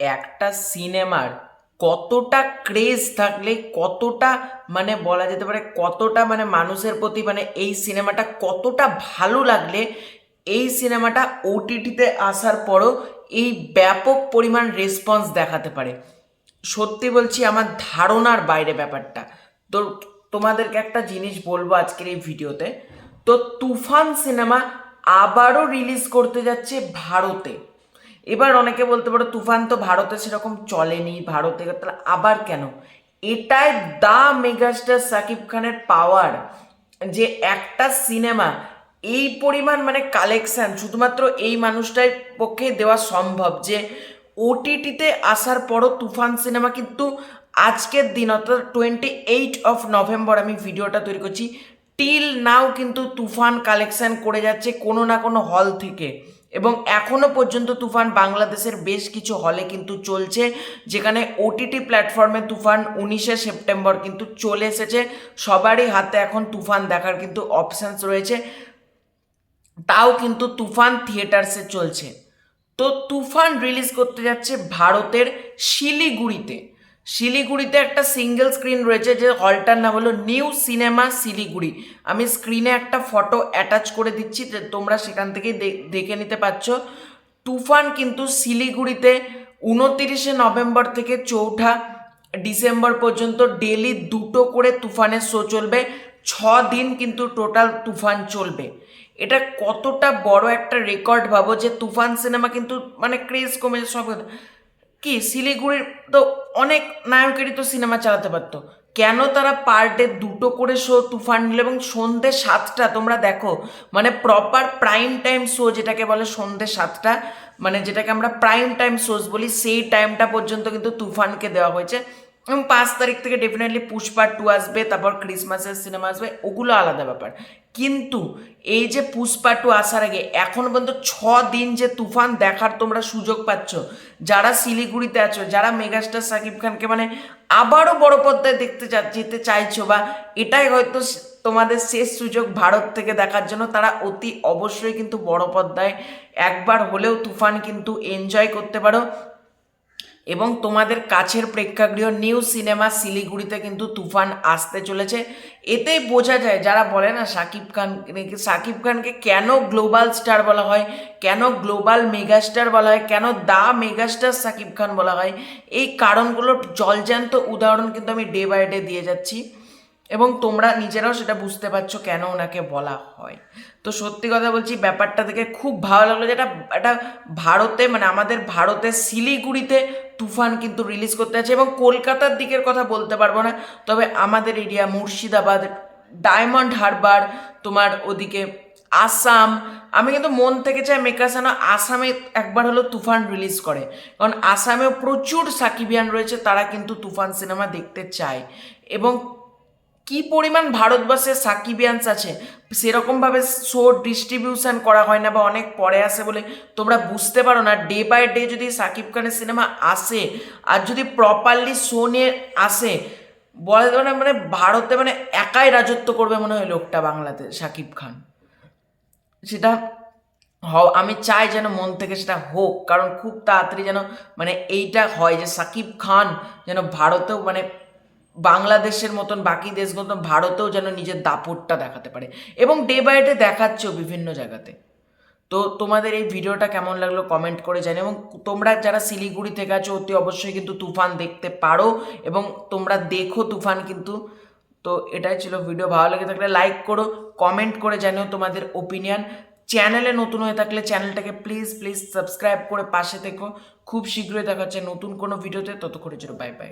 একটা সিনেমার কতটা ক্রেজ থাকলে, কতটা মানে বলা যেতে পারে, কতটা মানে মানুষের প্রতি মানে এই সিনেমাটা কতটা ভালো লাগলে, এই সিনেমাটা ওটিটিতে আসার পরও এই ব্যাপক পরিমাণ রেসপন্স দেখাতে পারে। সত্যি বলছি, আমার ধারণার বাইরে ব্যাপারটা। তো তোমাদেরকে একটা জিনিস বলব আজকের এই ভিডিওতে। তো তুফান সিনেমা আবারও রিলিজ করতে যাচ্ছে ভারতে। এবার অনেকে বলতে পারো তুফান তো ভারতে সেরকম চলেনি, ভারতে তাহলে আবার কেন? এটাই দা মেগাস্টার সাকিব খানের পাওয়ার যে একটা সিনেমা এই পরিমাণ মানে কালেকশান শুধুমাত্র এই মানুষটার পক্ষে দেওয়া সম্ভব যে ওটিটিতে আসার পরও তুফান সিনেমা কিন্তু আজকের দিন অর্থাৎ টোয়েন্টি এইট অফ নভেম্বর আমি ভিডিওটা তৈরি করছি টিল নাও কিন্তু তুফান কালেকশান করে যাচ্ছে কোনো না কোনো হল থেকে। এবং এখনও পর্যন্ত তুফান বাংলাদেশের বেশ কিছু হলে কিন্তু চলছে, যেখানে ওটিটি প্ল্যাটফর্মে তুফান উনিশে সেপ্টেম্বর কিন্তু চলে এসেছে। সবারই হাতে এখন তুফান দেখার কিন্তু অপশানস রয়েছে। তাও কিন্তু তুফান থিয়েটার্সে চলছে। তো তুফান রিলিজ করতে যাচ্ছে ভারতের শিলিগুড়িতে। শিলিগুড়িতে একটা সিঙ্গেল স্ক্রিন রয়েছে যে হলটার নাম হলো নিউ সিনেমা শিলিগুড়ি আমি স্ক্রিনে একটা ফটো অ্যাটাচ করে দিচ্ছি তোমরা সেখান থেকেই দেখে নিতে পারছ। তুফান কিন্তু শিলিগুড়িতে উনতিরিশে নভেম্বর থেকে চৌঠা ডিসেম্বর পর্যন্ত ডেলি দুটো করে তুফানের শো চলবে। ছ দিন কিন্তু টোটাল তুফান চলবে। এটা কতটা বড় একটা রেকর্ড ভাবো যে তুফান সিনেমা কিন্তু মানে ক্রেজ কমে সব কি, শিলিগুড়ির তো অনেক নায়কেরই তো সিনেমা চালাতে পারতো। কেন তারা পার ডে দুটো করে শো তুফান নিল এবং সন্ধ্যে সাতটা, তোমরা দেখো মানে প্রপার প্রাইম টাইম শো যেটাকে বলে সন্ধ্যে সাতটা মানে যেটাকে আমরা প্রাইম টাইম শোজ বলি, সেই টাইমটা পর্যন্ত কিন্তু তুফানকে দেওয়া হয়েছে। এবং পাঁচ তারিখ থেকে ডেফিনেটলি পুষ্পা টু আসবে, তারপর ক্রিসমাসের সিনেমা আসবে, ওগুলো আলাদা ব্যাপার। কিন্তু এই যে পুষ্পা টু আসার আগে, এখন পর্যন্ত ছ দিন যে তুফান দেখার তোমরা সুযোগ পাচ্ছ, যারা শিলিগুড়িতে আছো, যারা মেগাস্টার সাকিব খানকে মানে আবারও বড় পর্দায় দেখতে যেতে চাইছো বা এটাই হয়তো তোমাদের শেষ সুযোগ ভারত থেকে দেখার জন্য, তারা অতি অবশ্যই কিন্তু বড় পর্দায় একবার হলেও তুফান কিন্তু এনজয় করতে পারো। এবং তোমাদের কাছের প্রেক্ষাগৃহ নিউ সিনেমা শিলিগুড়িতে কিন্তু তুফান আসতে চলেছে। এতেই বোঝা যায়, যারা বলে না সাকিব খান সাকিব খানকে কেন গ্লোবাল স্টার বলা হয়, কেন গ্লোবাল মেগাস্টার বলা হয়, কেন দা মেগাস্টার সাকিব খান বলা হয়, এই কারণগুলোর জলজ্যান্ত উদাহরণ কিন্তু আমি ডে বাই ডে দিয়ে যাচ্ছি। এবং তোমরা নিজেরাও সেটা বুঝতে পারছ কেন ওনাকে বলা হয়। তো সত্যি কথা বলছি, ব্যাপারটা থেকে খুব ভালো লাগল যেটা এটা ভারতে মানে আমাদের ভারতের শিলিগুড়িতে তুফান কিন্তু রিলিজ করতে আছে এবং কলকাতার দিকের কথা বলতে পারব না, তবে আমাদের এরিয়া মুর্শিদাবাদ ডায়মন্ড হারবার তোমার ওদিকে আসাম, আমি কিন্তু মন থেকে চাই মেকাসানো আসামে একবার হলো তুফান রিলিজ করে। কারণ আসামেও প্রচুর সাকিবিয়ান রয়েছে, তারা কিন্তু তুফান সিনেমা দেখতে চায়। এবং কি পরিমাণ ভারতবর্ষে সাকিবিয়ান্স আছে? সেরকমভাবে শো ডিস্ট্রিবিউশন করা হয় না বা অনেক পরে আসে বলে তোমরা বুঝতে পারো না। ডে বাই ডে যদি সাকিব খানের সিনেমা আসে আর যদি প্রপারলি শো নিয়ে আসে, বলা যাবে না মানে ভারতে মানে একাই রাজত্ব করবে মনে হয় লোকটা বাংলাতে, সাকিব খান। সেটা আমি চাই যেন মন থেকে সেটা হোক, কারণ খুব তাড়াতাড়ি যেন মানে এইটা হয় যে সাকিব খান যেন ভারতেও মানে বাংলাদেশের মতন, বাকি দেশগুলো ভারতেও যেন নিজের দাপটটা দেখাতে পারে। এবং ডে বাই ডে দেখাচ্ছেও বিভিন্ন জায়গাতে। তো তোমাদের এই ভিডিওটা কেমন লাগল কমেন্ট করে জানি এবং তোমরা যারা শিলিগুড়ি থেকে আছো, অতি অবশ্যই কিন্তু তুফান দেখতে পারো। এবং তোমরা দেখো তুফান কিন্তু। তো এটাই ছিল ভিডিও ভালো লেগে থাকলে লাইক করো কমেন্ট করে জানিও তোমাদের ওপিনিয়ন চ্যানেলে নতুন হয়ে থাকলে চ্যানেলটাকে প্লিজ প্লিজ সাবস্ক্রাইব করে পাশে থেকো। খুব শীঘ্রই দেখা হচ্ছে নতুন কোনো ভিডিওতে ততক্ষণের জন্য বাই বাই